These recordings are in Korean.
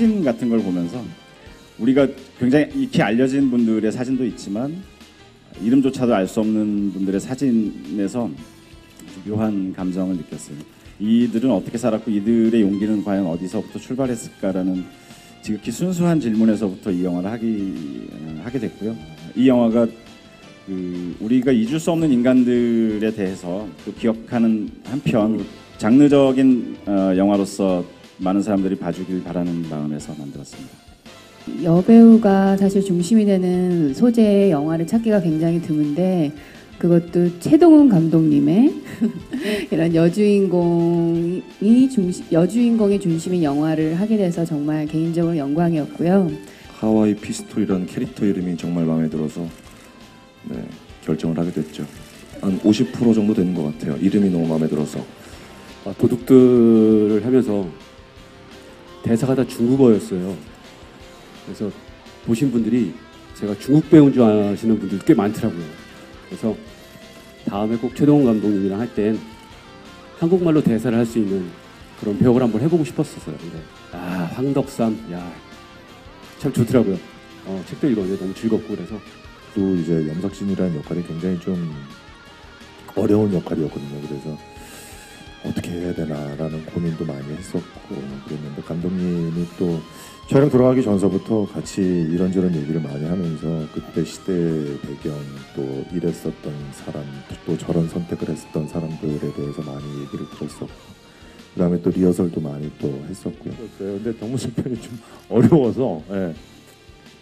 사진 같은 걸 보면서 우리가 굉장히 익히 알려진 분들의 사진도 있지만 이름조차도 알 수 없는 분들의 사진에서 묘한 감정을 느꼈어요. 이들은 어떻게 살았고 이들의 용기는 과연 어디서부터 출발했을까라는 지극히 순수한 질문에서부터 이 영화를 하기 어, 하게 됐고요. 이 영화가 그 우리가 잊을 수 없는 인간들에 대해서 또 기억하는 한편 장르적인 어, 영화로서 많은 사람들이 봐주길 바라는 마음에서 만들었습니다. 여배우가 사실 중심이 되는 소재의 영화를 찾기가 굉장히 드문데 그것도 최동훈 감독님의 이런 여주인공이 중심 여주인공이 중심인 영화를 하게 돼서 정말 개인적으로 영광이었고요. 하와이 피스톨이라는 캐릭터 이름이 정말 마음에 들어서 네, 결정을 하게 됐죠. 한 50% 정도 되는 것 같아요. 이름이 너무 마음에 들어서. 아, 도둑들을 하면서 대사가 다 중국어였어요. 그래서 보신 분들이 제가 중국 배우인 줄 아시는 분들 꽤 많더라고요. 그래서 다음에 꼭 최동훈 감독님이랑 할 땐 한국말로 대사를 할 수 있는 그런 배역을 한번 해보고 싶었었어요. 근데 아 황덕삼, 야참 좋더라고요. 어, 책도 읽었는데 너무 즐겁고 그래서 또 이제 염석진이라는 역할이 굉장히 좀 어려운 역할이었거든요. 그래서 어떻게 해야 되나라는 고민도 많이 했었고 그랬는데 감독님이 또 촬영 들어가기 전서부터 같이 이런저런 얘기를 많이 하면서 그때 시대 배경 또 이랬었던 사람 또 저런 선택을 했었던 사람들에 대해서 많이 얘기를 들었었고 그다음에 또 리허설도 많이 또 했었고요. 근데 동무선 편이 좀 어려워서 예.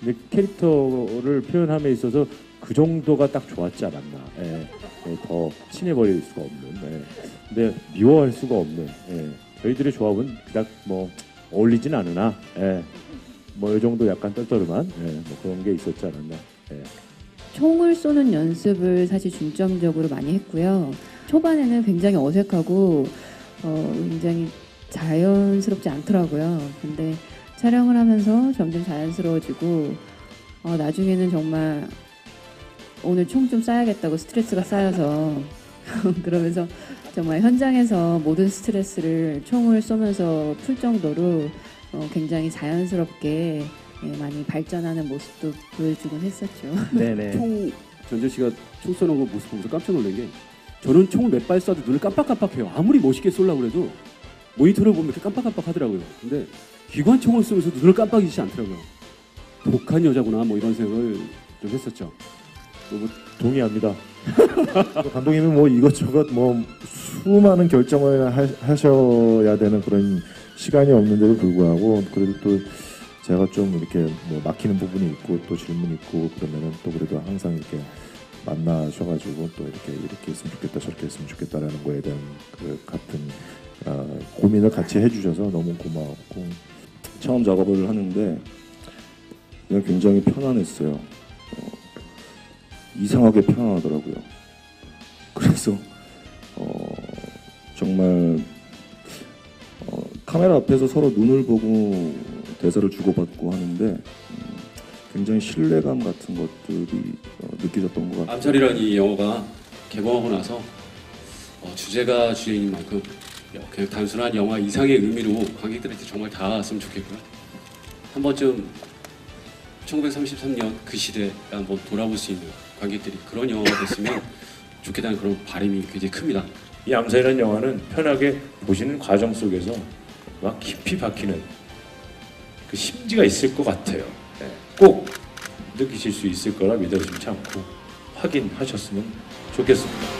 근데 캐릭터를 표현함에 있어서 그 정도가 딱 좋았지 않았나. 예. 예, 더 친해버릴 수가 없는. 예. 근데 미워할 수가 없는. 예. 저희들의 조합은 그닥 뭐 어울리진 않으나, 예. 뭐이 정도 약간 떨떠름한 예. 뭐 그런 게 있었지 않았나. 예. 총을 쏘는 연습을 사실 중점적으로 많이 했고요. 초반에는 굉장히 어색하고 어, 굉장히 자연스럽지 않더라고요. 근데 촬영을 하면서 점점 자연스러워지고 어, 나중에는 정말 오늘 총좀 쏴야겠다고 스트레스가 쌓여서 그러면서 정말 현장에서 모든 스트레스를 총을 쏘면서 풀 정도로 어, 굉장히 자연스럽게 예, 많이 발전하는 모습도 보여주곤 했었죠. 네네. 총 전재 씨가 총 쏘는 거 모습 보면서 깜짝 놀란 게 저는 총을 몇발 쏴도 눈을 깜빡깜빡해요. 아무리 멋있게 쏘려고 해도 모니터를 보면 이렇게 깜빡깜빡 하더라고요. 근데 기관총을 쏘면서 눈을 깜빡이지 않더라고요. 독한 여자구나 뭐 이런 생각을 좀 했었죠. 뭐 동의합니다. 또 감독님이 뭐 이것저것 뭐 수많은 결정을 하, 하셔야 되는 그런 시간이 없는데도 불구하고 그래도 또 제가 좀 이렇게 뭐 막히는 부분이 있고 또 질문 있고 그러면은 또 그래도 항상 이렇게 만나셔가지고 또 이렇게 이렇게 했으면 좋겠다 저렇게 했으면 좋겠다라는 거에 대한 그 같은 어, 고민을 같이 해주셔서 너무 고마웠고 처음 작업을 하는데 그냥 굉장히 편안했어요. 어, 이상하게 편안하더라고요. 그래서 어, 정말 어, 카메라 앞에서 서로 눈을 보고 대사를 주고받고 하는데 음, 굉장히 신뢰감 같은 것들이 어, 느껴졌던 것 같아요. 암살이라는 이 영화가 개봉하고 나서 어, 주제가 주제인 만큼 그냥 단순한 영화 이상의 의미로 관객들한테 정말 닿았으면 좋겠고요. 한 번쯤 1933년 그 시대에 한번 돌아볼 수 있는 관객들이 그런 영화가 됐으면 좋겠다는 그런 바람이 굉장히 큽니다. 이 암살이라는 영화는 편하게 보시는 과정 속에서 막 깊이 박히는 그 심지가 있을 것 같아요. 네. 꼭 느끼실 수 있을 거라 믿어지지 않고 확인하셨으면 좋겠습니다.